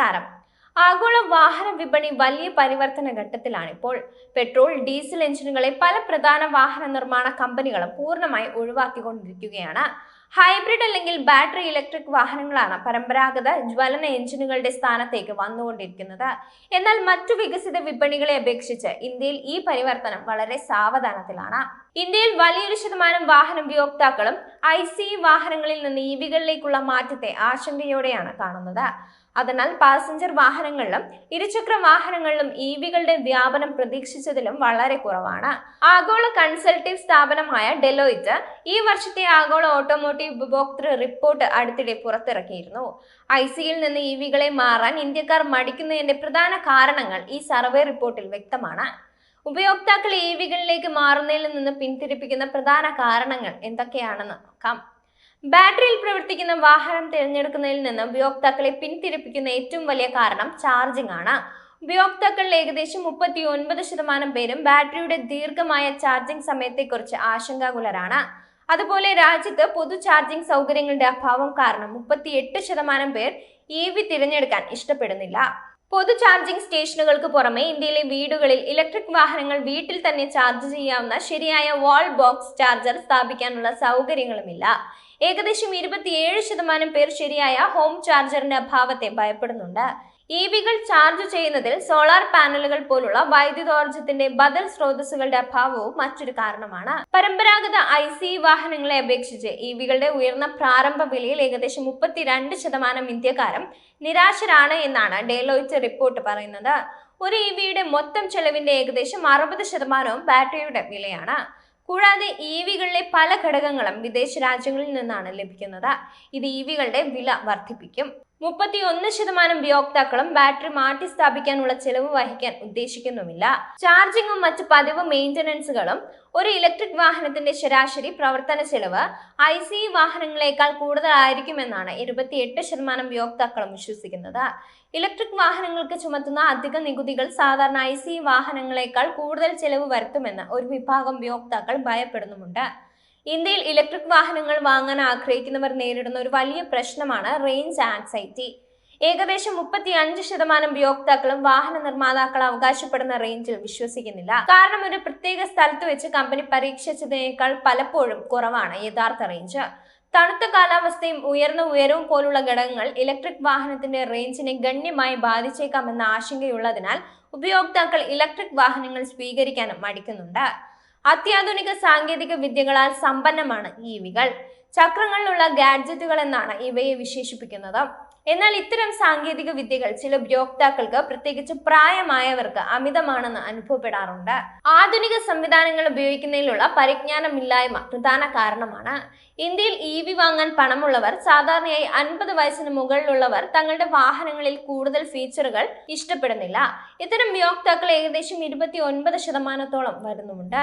നമസ്കാരം. ആഗോള വാഹന വിപണി വലിയ പരിവർത്തന ഘട്ടത്തിലാണ് ഇപ്പോൾ പെട്രോൾ ഡീസൽ എഞ്ചിനുകളെ പല പ്രധാന വാഹന നിർമ്മാണ കമ്പനികളും പൂർണമായി ഒഴിവാക്കിക്കൊണ്ടിരിക്കുകയാണ്. ഹൈബ്രിഡ് അല്ലെങ്കിൽ ബാറ്ററി ഇലക്ട്രിക് വാഹനങ്ങളാണ് പരമ്പരാഗത ജ്വലന എഞ്ചിനുകളുടെ സ്ഥാനത്തേക്ക് വന്നുകൊണ്ടിരിക്കുന്നത്. എന്നാൽ മറ്റു വികസിത വിപണികളെ അപേക്ഷിച്ച് ഇന്ത്യയിൽ ഈ പരിവർത്തനം വളരെ സാവധാനത്തിലാണ്. ഇന്ത്യയിൽ വലിയൊരു ശതമാനം വാഹന ഉപയോക്താക്കളും ഐ സി വാഹനങ്ങളിൽ നിന്ന് ഇവികളിലേക്കുള്ള മാറ്റത്തെ ആശങ്കയോടെയാണ് കാണുന്നത്. അതിനാൽ പാസഞ്ചർ വാഹനങ്ങളിലും ഇരുചക്ര വാഹനങ്ങളിലും ഇവികളുടെ വ്യാപനം പ്രതീക്ഷിച്ചതിലും വളരെ കുറവാണ്. ആഗോള കൺസൾട്ടീവ് സ്ഥാപനമായ ഡെലോയിറ്റ് ഈ വർഷത്തെ ആഗോള ഓട്ടോമോട്ടീവ് ഉപഭോക്തൃ റിപ്പോർട്ട് അടുത്തിടെ പുറത്തിറക്കിയിരുന്നു. ഐ സിയിൽ നിന്ന് ഇവികളെ മാറാൻ ഇന്ത്യക്കാർ മടിക്കുന്നതിന്റെ പ്രധാന കാരണങ്ങൾ ഈ സർവേ റിപ്പോർട്ടിൽ വ്യക്തമാണ്. ഉപയോക്താക്കൾ വികളിലേക്ക് മാറുന്നതിൽ നിന്ന് പിന്തിരിപ്പിക്കുന്ന പ്രധാന കാരണങ്ങൾ എന്തൊക്കെയാണെന്ന് നോക്കാം. ബാറ്ററിയിൽ പ്രവർത്തിക്കുന്ന വാഹനം തിരഞ്ഞെടുക്കുന്നതിൽ നിന്ന് ഉപയോക്താക്കളെ പിന്തിരിപ്പിക്കുന്ന ഏറ്റവും വലിയ കാരണം ചാർജിംഗ് ആണ്. ഉപയോക്താക്കളിൽ ഏകദേശം മുപ്പത്തി ഒൻപത് ശതമാനം പേരും ബാറ്ററിയുടെ ദീർഘമായ ചാർജിംഗ് സമയത്തെക്കുറിച്ച് ആശങ്കാകുലരാണ്. അതുപോലെ രാജ്യത്ത് പൊതു ചാർജിംഗ് സൗകര്യങ്ങളുടെ അഭാവം കാരണം മുപ്പത്തിയെട്ട് ശതമാനം പേർ ഇ വി തിരഞ്ഞെടുക്കാൻ ഇഷ്ടപ്പെടുന്നില്ല. പൊതു ചാർജിംഗ് സ്റ്റേഷനുകൾക്ക് പുറമെ ഇന്ത്യയിലെ വീടുകളിൽ ഇലക്ട്രിക് വാഹനങ്ങൾ വീട്ടിൽ തന്നെ ചാർജ് ചെയ്യാവുന്ന ശരിയായ വാൾ ബോക്സ് ചാർജർ സ്ഥാപിക്കാനുള്ള സൗകര്യങ്ങളുമില്ല. ഏകദേശം ഇരുപത്തിയേഴ് ശതമാനം പേർ ശരിയായ ഹോം ചാർജറിന്റെ അഭാവത്തെ ഭയപ്പെടുന്നുണ്ട്. ഇ വികൾ ചാർജ് ചെയ്യുന്നതിൽ സോളാർ പാനലുകൾ പോലുള്ള വൈദ്യുതോർജത്തിന്റെ ബദൽ സ്രോതസ്സുകളുടെ അഭാവവും മറ്റൊരു കാരണമാണ്. പരമ്പരാഗത ഐ സി വാഹനങ്ങളെ അപേക്ഷിച്ച് ഇ വികളുടെ ഉയർന്ന പ്രാരംഭ വിലയിൽ ഏകദേശം മുപ്പത്തിരണ്ട് ശതമാനം ഇന്ത്യക്കാരും നിരാശരാണ് എന്നാണ് ഡെലോയിറ്റ് റിപ്പോർട്ട് പറയുന്നത്. ഒരു ഇ വിയുടെ മൊത്തം ചെലവിന്റെ ഏകദേശം അറുപത് ശതമാനവും ബാറ്ററിയുടെ വിലയാണ്. കൂടാതെ ഇ വികളിലെ പല ഘടകങ്ങളും വിദേശ രാജ്യങ്ങളിൽ നിന്നാണ് ലഭിക്കുന്നത്. ഇത് ഇ വികളുടെ വില വർദ്ധിപ്പിക്കും. മുപ്പത്തി ഒന്ന് ശതമാനം ഉപയോക്താക്കളും ബാറ്ററി മാറ്റി സ്ഥാപിക്കാനുള്ള ചെലവ് വഹിക്കാൻ ഉദ്ദേശിക്കുന്നുമില്ല. ചാർജിങ്ങും മറ്റ് പതിവ് മെയിന്റനൻസുകളും ഒരു ഇലക്ട്രിക് വാഹനത്തിന്റെ ശരാശരി പ്രവർത്തന ചെലവ് ഐ സി വാഹനങ്ങളെക്കാൾ കൂടുതലായിരിക്കുമെന്നാണ് ഇരുപത്തിയെട്ട് ശതമാനം ഉപയോക്താക്കളും വിശ്വസിക്കുന്നത്. ഇലക്ട്രിക് വാഹനങ്ങൾക്ക് ചുമത്തുന്ന അധിക നികുതികൾ സാധാരണ ഐ സി വാഹനങ്ങളെക്കാൾ കൂടുതൽ ചെലവ് വരുത്തുമെന്ന് ഒരു വിഭാഗം ഉപയോക്താക്കൾ ഭയപ്പെടുന്നുമുണ്ട്. ഇന്ത്യയിൽ ഇലക്ട്രിക് വാഹനങ്ങൾ വാങ്ങാൻ ആഗ്രഹിക്കുന്നവർ നേരിടുന്ന ഒരു വലിയ പ്രശ്നമാണ് റേഞ്ച് ആൻസൈറ്റി ഏകദേശം മുപ്പത്തി അഞ്ച് ശതമാനം ഉപയോക്താക്കളും വാഹന നിർമ്മാതാക്കൾ അവകാശപ്പെടുന്ന റേഞ്ചിൽ വിശ്വസിക്കുന്നില്ല. കാരണം ഒരു പ്രത്യേക സ്ഥലത്ത് വെച്ച് കമ്പനി പരീക്ഷിച്ചതിനേക്കാൾ പലപ്പോഴും കുറവാണ് യഥാർത്ഥ റേഞ്ച് തണുത്ത കാലാവസ്ഥയും ഉയർന്ന ഉയരവും പോലുള്ള ഘടകങ്ങൾ ഇലക്ട്രിക് വാഹനത്തിന്റെ റേഞ്ചിനെ ഗണ്യമായി ബാധിച്ചേക്കാമെന്ന ആശങ്കയുള്ളതിനാൽ ഉപയോക്താക്കൾ ഇലക്ട്രിക് വാഹനങ്ങൾ സ്വീകരിക്കാനും മടിക്കുന്നുണ്ട്. അത്യാധുനിക സാങ്കേതിക വിദ്യകളാൽ സമ്പന്നമാണ് ഇ വികൾ ചക്രങ്ങളിലുള്ള ഗാഡ്ജറ്റുകൾ എന്നാണ് ഇവയെ വിശേഷിപ്പിക്കുന്നത്. എന്നാൽ ഇത്തരം സാങ്കേതിക വിദ്യകൾ ചില ഉപയോക്താക്കൾക്ക് പ്രത്യേകിച്ച് പ്രായമായവർക്ക് അമിതമാണെന്ന് അനുഭവപ്പെടാറുണ്ട്. ആധുനിക സംവിധാനങ്ങൾ ഉപയോഗിക്കുന്നതിലുള്ള പരിജ്ഞാനമില്ലായ്മ പ്രധാന കാരണമാണ്. ഇന്ത്യയിൽ ഇ വി വാങ്ങാൻ പണമുള്ളവർ സാധാരണയായി അൻപത് വയസ്സിന് മുകളിലുള്ളവർ തങ്ങളുടെ വാഹനങ്ങളിൽ കൂടുതൽ ഫീച്ചറുകൾ ഇഷ്ടപ്പെടുന്നില്ല. ഇത്തരം ഉപയോക്താക്കൾ ഏകദേശം ഇരുപത്തി ഒൻപത് ശതമാനത്തോളം വരുന്നുമുണ്ട്.